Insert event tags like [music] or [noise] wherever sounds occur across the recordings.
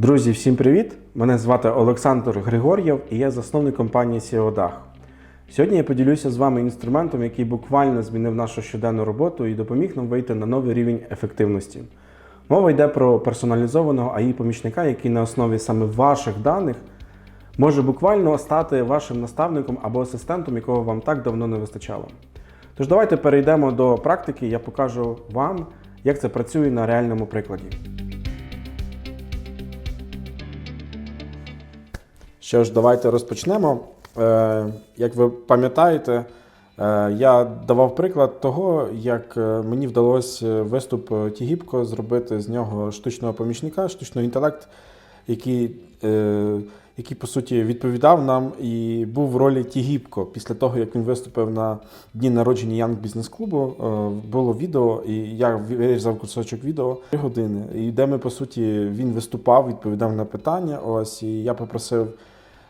Друзі, всім привіт! Мене звати Олександр Григор'єв і я засновник компанії SEO Сьогодні я поділюся з вами інструментом, який буквально змінив нашу щоденну роботу і допоміг нам вийти на новий рівень ефективності. Мова йде про персоналізованого AI-помічника, який на основі саме ваших даних може буквально стати вашим наставником або асистентом, якого вам так давно не вистачало. Тож давайте перейдемо до практики, я покажу вам, як це працює на реальному прикладі. Що ж, давайте розпочнемо. Е, як ви пам'ятаєте, е, я давав приклад того, як е, мені вдалося виступ Тігіпко зробити з нього штучного помічника, штучний інтелект, який, який по суті відповідав нам і був в ролі Тігіпко. Після того, як він виступив на дні народження Young Business клубу, було відео, і я вирізав кусочок відео 3 години, і де ми, по суті, він виступав, відповідав на питання. Ось, і я попросив.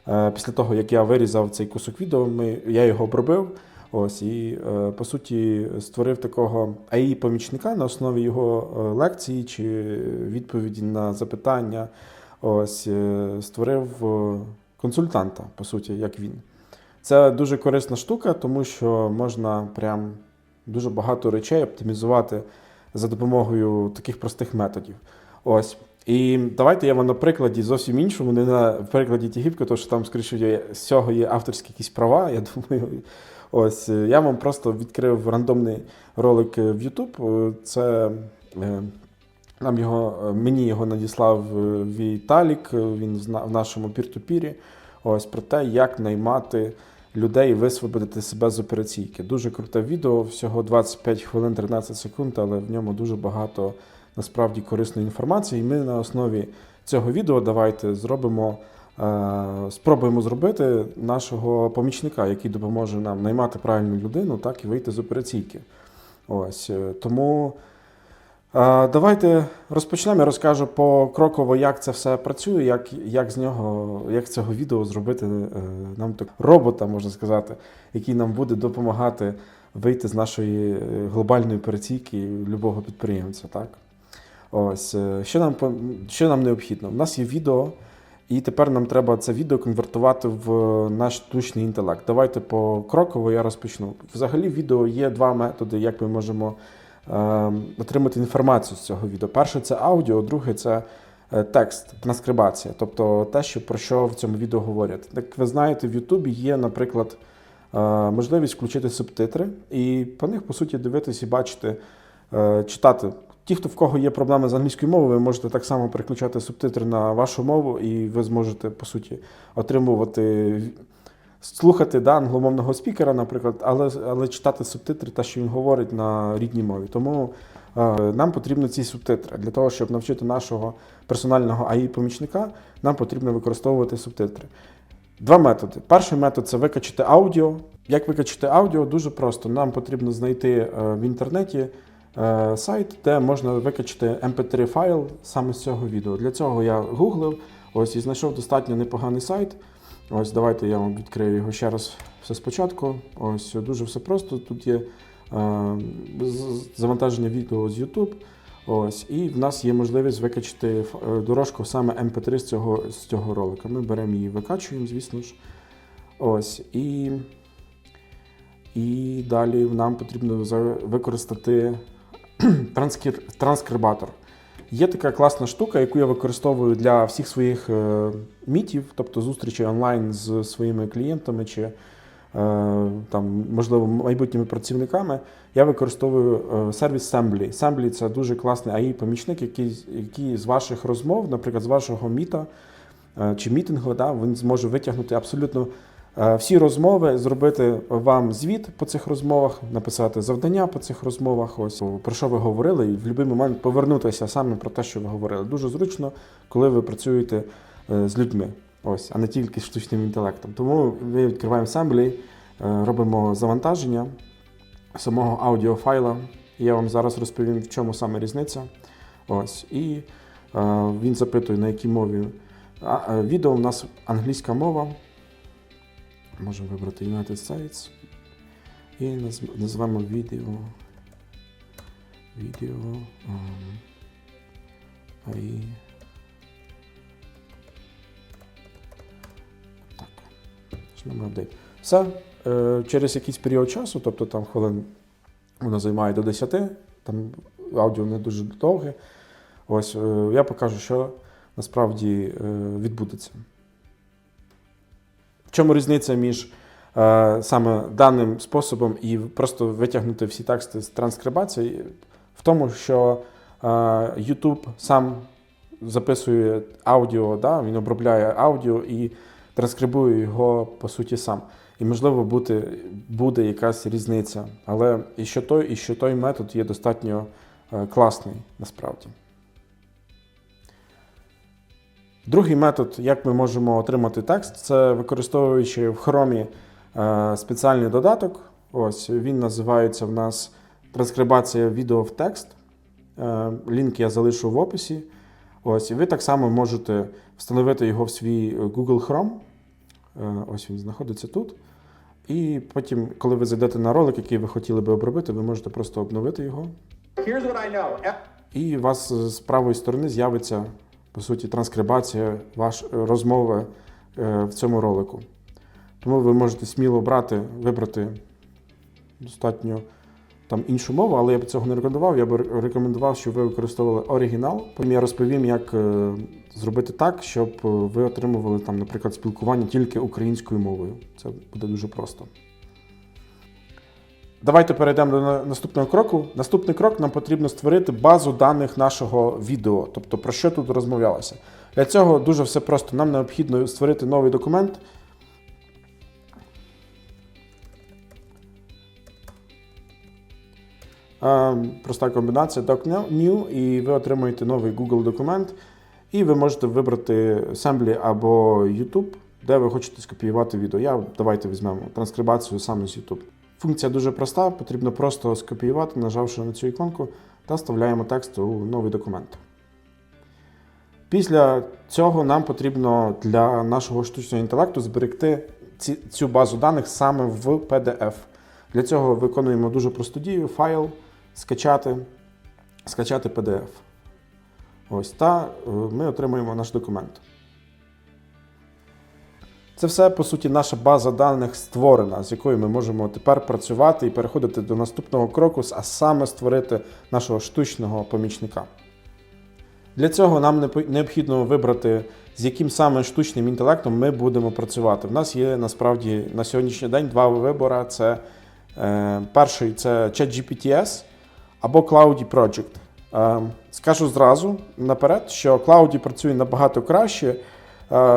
Е, Після того, як я вирізав цей кусок відео, ми, я його обробив. Ось і е, по суті створив такого AI-помічника на основі його е, лекції чи відповіді на запитання. Ось створив консультанта, по суті, як він. Це дуже корисна штука, тому що можна прям дуже багато речей оптимізувати за допомогою таких простих методів. Ось. І давайте я вам на прикладі зовсім іншому, не на прикладі Тігіпки, тому що там, скоріше, з цього є авторські якісь права. Я [laughs] думаю, ось е, я вам просто відкрив рандомний ролик в YouTube. Е, Це е, нам його, е, мені його надіслав е, Віталік, е, він в нашому пір-ту-пірі. Ось про те, як наймати людей висвободити себе з операційки. Дуже круте відео, всього 25 хвилин 13 секунд, але в ньому дуже багато насправді корисної інформації. І ми на основі цього відео давайте зробимо, е, спробуємо зробити нашого помічника, який допоможе нам наймати правильну людину, так і вийти з операційки. Ось е, тому. Е, Давайте розпочнемо. Я розкажу покроково, як це все працює, як, як з нього, як з цього відео зробити нам так робота, можна сказати, який нам буде допомагати вийти з нашої глобальної операційки любого підприємця. Так? Ось, е, що нам, що нам необхідно? У нас є відео, і тепер нам треба це відео конвертувати в наш штучний інтелект. Давайте покроково я розпочну. Взагалі, в відео є два методи, як ми можемо е, отримати інформацію з цього відео. Перше це аудіо, друге це е, текст, транскрибація, тобто те, що, про що в цьому відео говорять. Як ви знаєте, в Ютубі є, наприклад, е, можливість включити субтитри і по них, по суті, дивитися і бачити, е, читати. Ті, хто в кого є проблеми з англійською мовою, ви можете так само переключати субтитри на вашу мову, і ви зможете, по суті, отримувати, слухати да, англомовного спікера, наприклад, але, але читати субтитри, те, що він говорить на рідній мові. Тому е, нам потрібні ці субтитри. Для того, щоб навчити нашого персонального AI-помічника, нам потрібно використовувати субтитри. Два методи. Перший метод це викачати аудіо. Як викачати аудіо? Дуже просто. Нам потрібно знайти е, в інтернеті сайт, де можна викачати mp3 файл саме з цього відео. Для цього я гуглив ось і знайшов достатньо непоганий сайт. Ось давайте я вам відкрию його ще раз все спочатку. Ось дуже все просто. Тут є е, завантаження відео з YouTube. Ось, і в нас є можливість викачати е, дорожку саме MP3 з цього, з цього ролика. Ми беремо її, викачуємо, звісно ж. Ось, і, і далі нам потрібно використати [clears throat] транскрибатор. Є така класна штука, яку я використовую для всіх своїх е, мітів, тобто зустрічей онлайн з своїми клієнтами чи е, там, можливо, майбутніми працівниками. Я використовую е, сервіс Sambly. Sambly – це дуже класний AI-помічник, який, який з ваших розмов, наприклад, з вашого міта чи мітингу, да, він зможе витягнути абсолютно всі розмови, зробити вам звіт по цих розмовах, написати завдання по цих розмовах, ось про що ви говорили, і в будь-який момент повернутися саме про те, що ви говорили. Дуже зручно, коли ви працюєте е, з людьми, ось, а не тільки з штучним інтелектом. Тому ми відкриваємо Assembly, е, робимо завантаження самого аудіофайла. Я вам зараз розповім, в чому саме різниця. Ось, і е, він запитує, на якій мові. Е, відео у нас англійська мова. Можемо вибрати United States і називаємо відео відео ем, і так, жмемо апдейт. Все, е, через якийсь період часу, тобто там хвилин воно займає до 10, там аудіо не дуже довге. Ось е, я покажу, що насправді е, відбудеться. В чому різниця між е, саме даним способом і просто витягнути всі тексти з транскрибації? В тому, що е, YouTube сам записує аудіо, да? він обробляє аудіо і транскрибує його по суті сам. І, можливо, буде, буде якась різниця. Але і що той, і що той метод є достатньо е, класний насправді. Другий метод, як ми можемо отримати текст, це використовуючи в Chrome е, спеціальний додаток. Ось він називається в нас транскрибація відео в текст. Е, Лінк я залишу в описі. Ось, і ви так само можете встановити його в свій Google Chrome. Е, Ось він знаходиться тут. І потім, коли ви зайдете на ролик, який ви хотіли би обробити, ви можете просто обновити його. І у вас з правої сторони з'явиться, по суті, транскрибація ваш розмови е, в цьому ролику. Тому ви можете сміло брати, вибрати достатньо там іншу мову, але я б цього не рекомендував. Я б рекомендував, щоб ви використовували оригінал. Потім я розповім, як е, зробити так, щоб е, ви отримували там, наприклад, спілкування тільки українською мовою. Це буде дуже просто. Давайте перейдемо до наступного кроку. Наступний крок нам потрібно створити базу даних нашого відео, тобто про що тут розмовлялося. Для цього дуже все просто. Нам необхідно створити новий документ. Проста комбінація doc.new, і ви отримуєте новий Google документ. І ви можете вибрати Assembly або YouTube, де ви хочете скопіювати відео. Я давайте візьмемо транскрибацію саме з YouTube. Функція дуже проста, потрібно просто скопіювати, нажавши на цю іконку, та вставляємо текст у новий документ. Після цього нам потрібно для нашого штучного інтелекту зберегти ці, цю базу даних саме в PDF. Для цього виконуємо дуже просту дію: файл, скачати, скачати PDF. Ось, та е, ми отримуємо наш документ. Це все, по суті, наша база даних створена, з якою ми можемо тепер працювати і переходити до наступного кроку, а саме створити нашого штучного помічника. Для цього нам необхідно вибрати, з яким саме штучним інтелектом ми будемо працювати. У нас є насправді на сьогоднішній день два вибори: це е, перший це ChatGPT-S або Cloudy Project. Е, скажу зразу наперед, що Cloudy працює набагато краще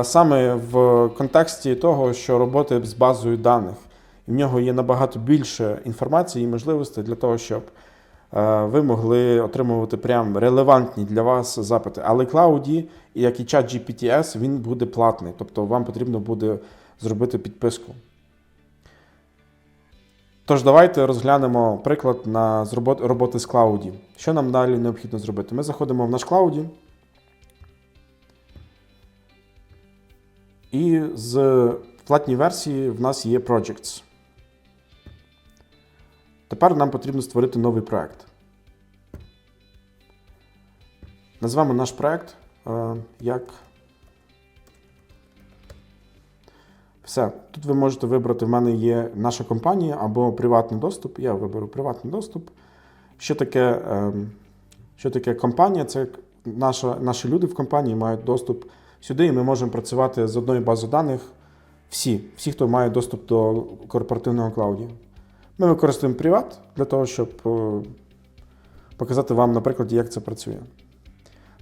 саме в контексті того, що роботи з базою даних. В нього є набагато більше інформації і можливостей для того, щоб е, ви могли отримувати прям релевантні для вас запити. Але Cloudy, як і чат GPTS, він буде платний, тобто вам потрібно буде зробити підписку. Тож давайте розглянемо приклад на роботи з Cloudy. Що нам далі необхідно зробити? Ми заходимо в наш Cloudy. І з платній версії в нас є Projects. Тепер нам потрібно створити новий проект. Назвемо наш проект е, як. Все. Тут ви можете вибрати, в мене є наша компанія або приватний доступ. Я виберу приватний доступ. Що таке, ем, що таке компанія? Це наша, наші люди в компанії мають доступ сюди, ми можемо працювати з одної бази даних. Всі, всі, хто має доступ до корпоративного клауді. Ми використовуємо приват для того, щоб е, показати вам на прикладі, як це працює.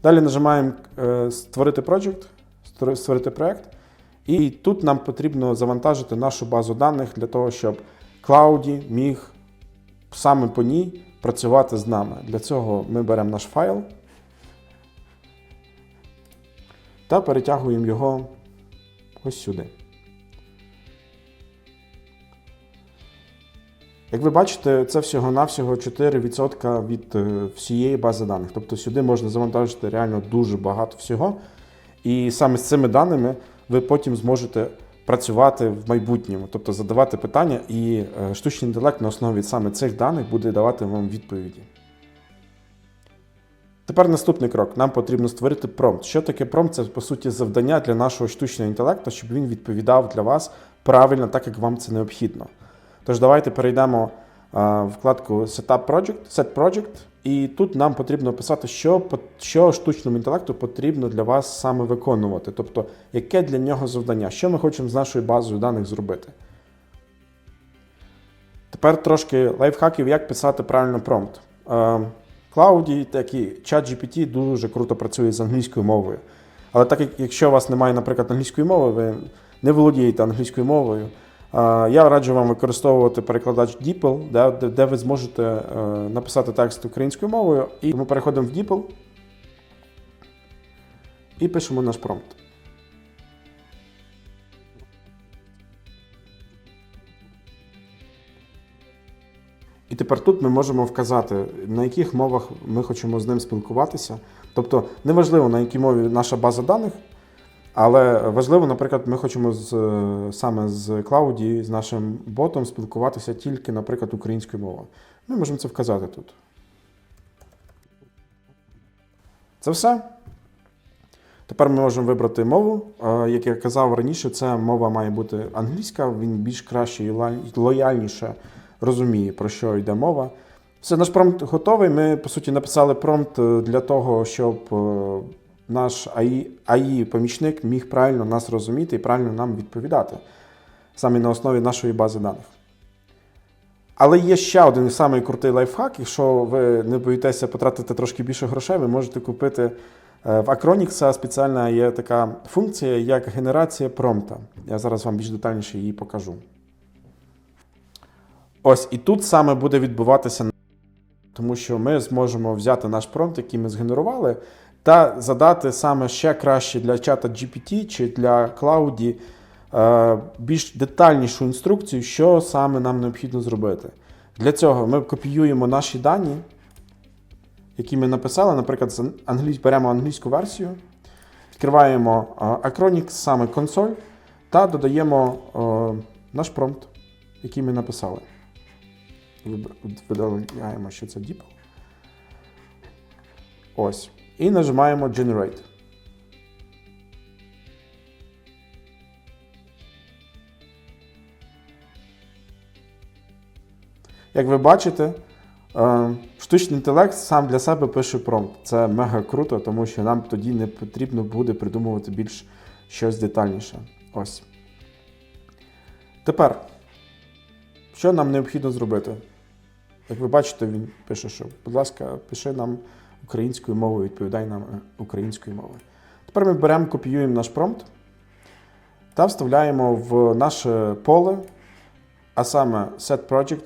Далі нажимаємо е, Створити project, створити- проект. І тут нам потрібно завантажити нашу базу даних для того, щоб Cloudy міг саме по ній працювати з нами. Для цього ми беремо наш файл та перетягуємо його ось сюди. Як ви бачите, це всього-навсього 4% від е, всієї бази даних. Тобто сюди можна завантажити реально дуже багато всього. І саме з цими даними ви потім зможете працювати в майбутньому, тобто задавати питання, і е, штучний інтелект на основі саме цих даних буде давати вам відповіді. Тепер наступний крок. Нам потрібно створити промпт. Що таке промпт? Це по суті завдання для нашого штучного інтелекту, щоб він відповідав для вас правильно, так як вам це необхідно. Тож давайте перейдемо в вкладку Setup Project, Set Project, і тут нам потрібно писати, що, що штучному інтелекту потрібно для вас саме виконувати. Тобто, яке для нього завдання, що ми хочемо з нашою базою даних зробити. Тепер трошки лайфхаків, як писати правильно промпт. Cloud, так і ChatGPT дуже круто працює з англійською мовою. Але так як якщо у вас немає, наприклад, англійської мови, ви не володієте англійською мовою, я раджу вам використовувати перекладач DeepL, де, де, де ви зможете е, написати текст українською мовою. І ми переходимо в DeepL і пишемо наш промпт. І тепер тут ми можемо вказати, на яких мовах ми хочемо з ним спілкуватися. Тобто, неважливо, на якій мові наша база даних, але важливо, наприклад, ми хочемо з, саме з Клауді, з нашим ботом спілкуватися тільки, наприклад, українською мовою. Ми можемо це вказати тут. Це все. Тепер ми можемо вибрати мову. Як я казав раніше, це мова має бути англійська, він більш краще і лояльніше розуміє, про що йде мова. Все, наш промпт готовий. Ми, по суті, написали промпт е, для того, щоб е, наш AI, помічник міг правильно нас розуміти і правильно нам відповідати саме на основі нашої бази даних. Але є ще один самий крутий лайфхак. Якщо ви не боїтеся потратити трошки більше грошей, ви можете купити е, в Acronix спеціальна є така функція, як генерація промпта. Я зараз вам більш детальніше її покажу. Ось і тут саме буде відбуватися, тому що ми зможемо взяти наш промпт, який ми згенерували, та задати саме ще краще для чата GPT чи для Cloud е, більш детальнішу інструкцію, що саме нам необхідно зробити. Для цього ми копіюємо наші дані, які ми написали, наприклад, беремо англійську версію, відкриваємо е, Acronix, саме консоль, та додаємо е, наш промпт, який ми написали. Видаляємо, що це DeepL. Ось. І нажимаємо Generate. Як ви бачите, е, штучний інтелект сам для себе пише промпт. Це мега круто, тому що нам тоді не потрібно буде придумувати більш щось детальніше. Ось. Тепер, що нам необхідно зробити? Як ви бачите, він пише, що, будь ласка, пиши нам українською мовою, відповідай нам е, українською мовою. Тепер ми беремо, копіюємо наш промпт та вставляємо в наше поле, а саме Set Project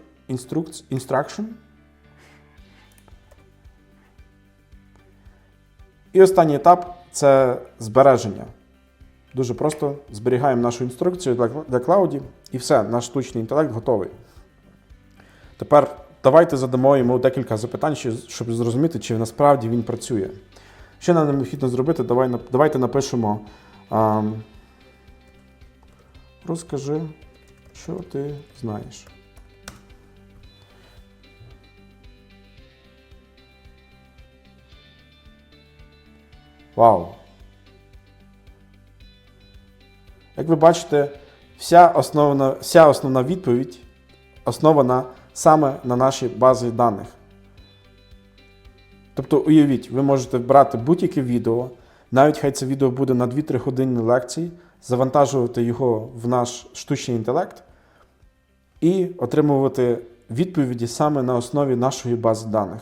Instruction. І останній етап це збереження. Дуже просто зберігаємо нашу інструкцію для, для клауді, і все, наш штучний інтелект готовий. Тепер давайте задамо йому декілька запитань, щоб зрозуміти, чи насправді він працює. Що нам необхідно зробити? Давай, давайте напишемо. А, розкажи, що ти знаєш. Вау! Як ви бачите, вся основна, вся основна відповідь основана саме на нашій базі даних. Тобто, уявіть, ви можете брати будь-яке відео, навіть хай це відео буде на 2-3 години лекції, завантажувати його в наш штучний інтелект і отримувати відповіді саме на основі нашої бази даних.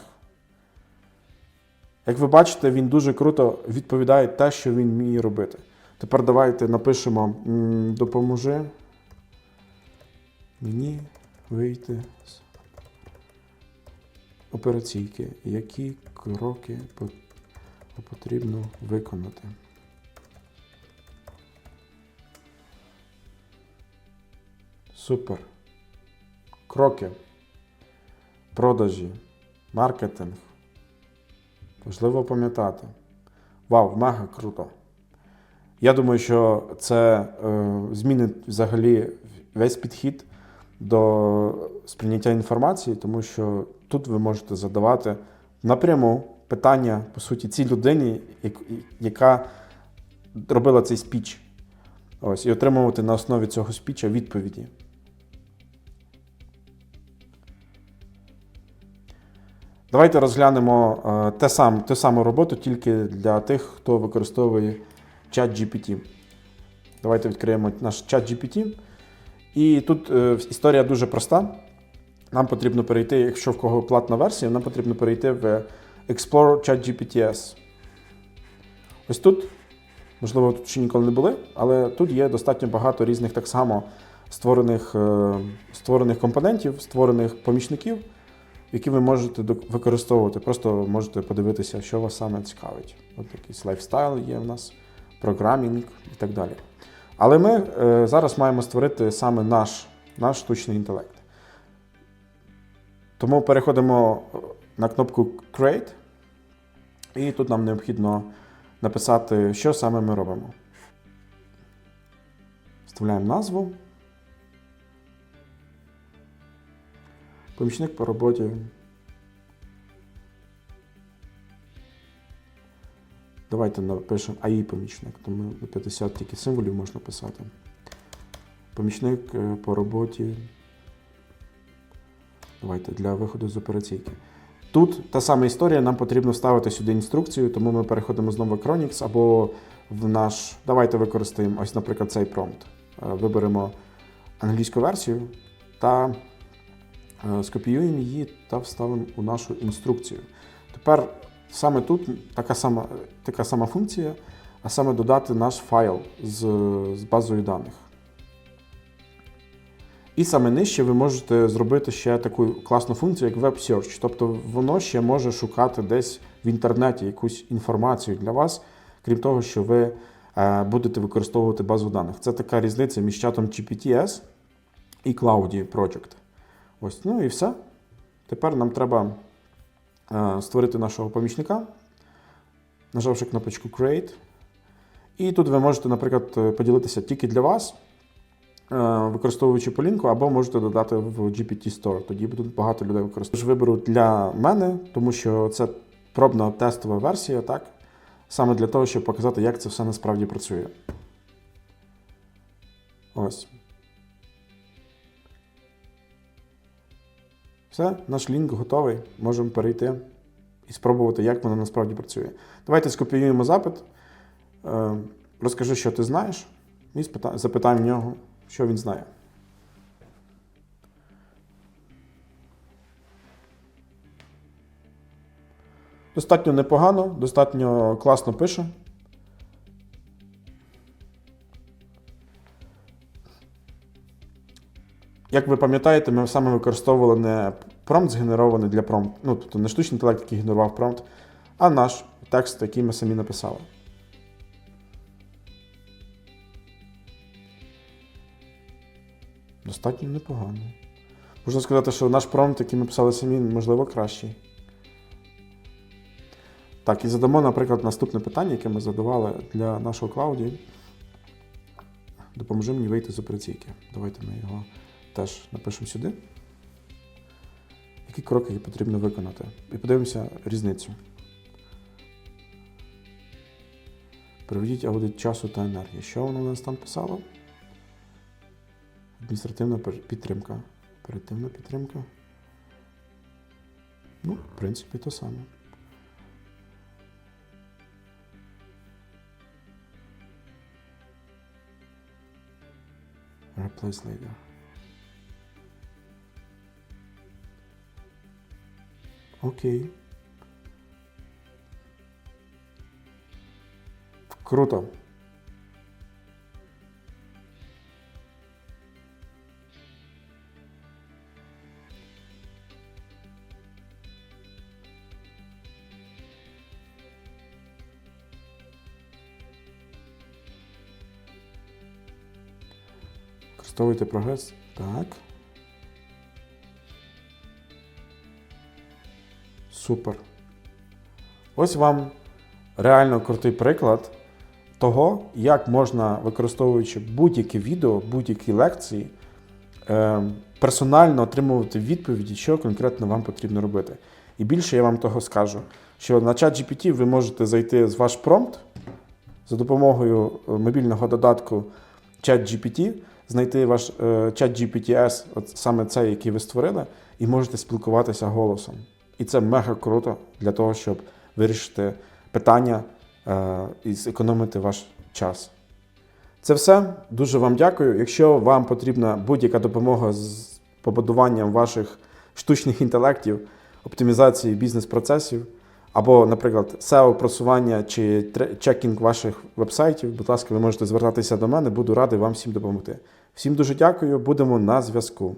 Як ви бачите, він дуже круто відповідає те, що він вміє робити. Тепер давайте напишемо допоможи мені вийти з операційки. Які кроки потрібно виконати? Супер. Кроки. Продажі. Маркетинг. Важливо пам'ятати. Вау, мега круто. Я думаю, що це е, змінить взагалі весь підхід до сприйняття інформації, тому що тут ви можете задавати напряму питання, по суті, цій людині, яка робила цей спіч. Ось, і отримувати на основі цього спіча відповіді. Давайте розглянемо е, те сам, ту саму роботу тільки для тих, хто використовує чат GPT. Давайте відкриємо наш чат GPT. І тут е, історія дуже проста. Нам потрібно перейти, якщо в кого платна версія, нам потрібно перейти в Explore ChatGPT-S. Ось тут, можливо, тут ще ніколи не були, але тут є достатньо багато різних так само створених, е, створених компонентів, створених помічників, які ви можете використовувати. Просто можете подивитися, що вас саме цікавить. От якийсь лайфстайл є в нас, програмінг і так далі. Але ми е, зараз маємо створити саме наш, наш штучний інтелект. Тому переходимо е, на кнопку Create, і тут нам необхідно написати, що саме ми робимо. Вставляємо назву. Помічник по роботі. Давайте напишемо AI помічник, тому 50 тільки символів можна писати. Помічник е, по роботі. Давайте для виходу з операційки. Тут та сама історія, нам потрібно вставити сюди інструкцію, тому ми переходимо знову в Acronix або в наш. Давайте використаємо ось, наприклад, цей промпт. Е, Виберемо англійську версію та е, скопіюємо її та вставимо у нашу інструкцію. Тепер саме тут така сама, така сама функція, а саме додати наш файл з, з базою даних. І саме нижче ви можете зробити ще таку класну функцію, як Web Search. Тобто воно ще може шукати десь в інтернеті якусь інформацію для вас, крім того, що ви е, будете використовувати базу даних. Це така різниця між чатом GPT-S і Cloudy Project. Ось, ну і все. Тепер нам треба створити нашого помічника, нажавши кнопочку Create. І тут ви можете, наприклад, е, поділитися тільки для вас, е, використовуючи полінку, або можете додати в GPT Store. Тоді будуть багато людей використовувати. Виберу для мене, тому що це пробна тестова версія, так? Саме для того, щоб показати, як це все насправді працює. Ось. Все, наш лінк готовий. Можемо перейти і спробувати, як воно насправді працює. Давайте скопіюємо запит. Е, Розкажи, що ти знаєш, і запитаємо в нього, що він знає. Достатньо непогано, достатньо класно пише. Як ви пам'ятаєте, ми саме використовували не промпт згенерований для промпт, ну тобто не штучний інтелект, який генерував промпт, а наш текст, який ми самі написали. Достатньо непогано. Можна сказати, що наш промпт, який ми писали самі, можливо, кращий. Так, і задамо, наприклад, наступне питання, яке ми задавали для нашого клауді. Допоможи мені вийти з операційки. Давайте ми його теж напишемо сюди. Які кроки потрібно виконати? І подивимося різницю. Проведіть аудит часу та енергії. Що воно у нас там писало? Адміністративна підтримка. Оперативна підтримка. Ну, в принципі, то саме. Replace later. Окей. Круто. Використовуйте прогрес. Так. Супер. Ось вам реально крутий приклад того, як можна, використовуючи будь-які відео, будь-які лекції, е, персонально отримувати відповіді, що конкретно вам потрібно робити. І більше я вам того скажу, що на чат GPT ви можете зайти з ваш промпт за допомогою е, мобільного додатку ChatGPT, знайти ваш е, ChatGPT-S, от саме цей, який ви створили, і можете спілкуватися голосом. І це мега круто для того, щоб вирішити питання е, і зекономити ваш час. Це все. Дуже вам дякую. Якщо вам потрібна будь-яка допомога з побудуванням ваших штучних інтелектів, оптимізації бізнес-процесів, або, наприклад, SEO просування чи чекінг ваших вебсайтів, будь ласка, ви можете звертатися до мене, буду радий вам всім допомогти. Всім дуже дякую, будемо на зв'язку.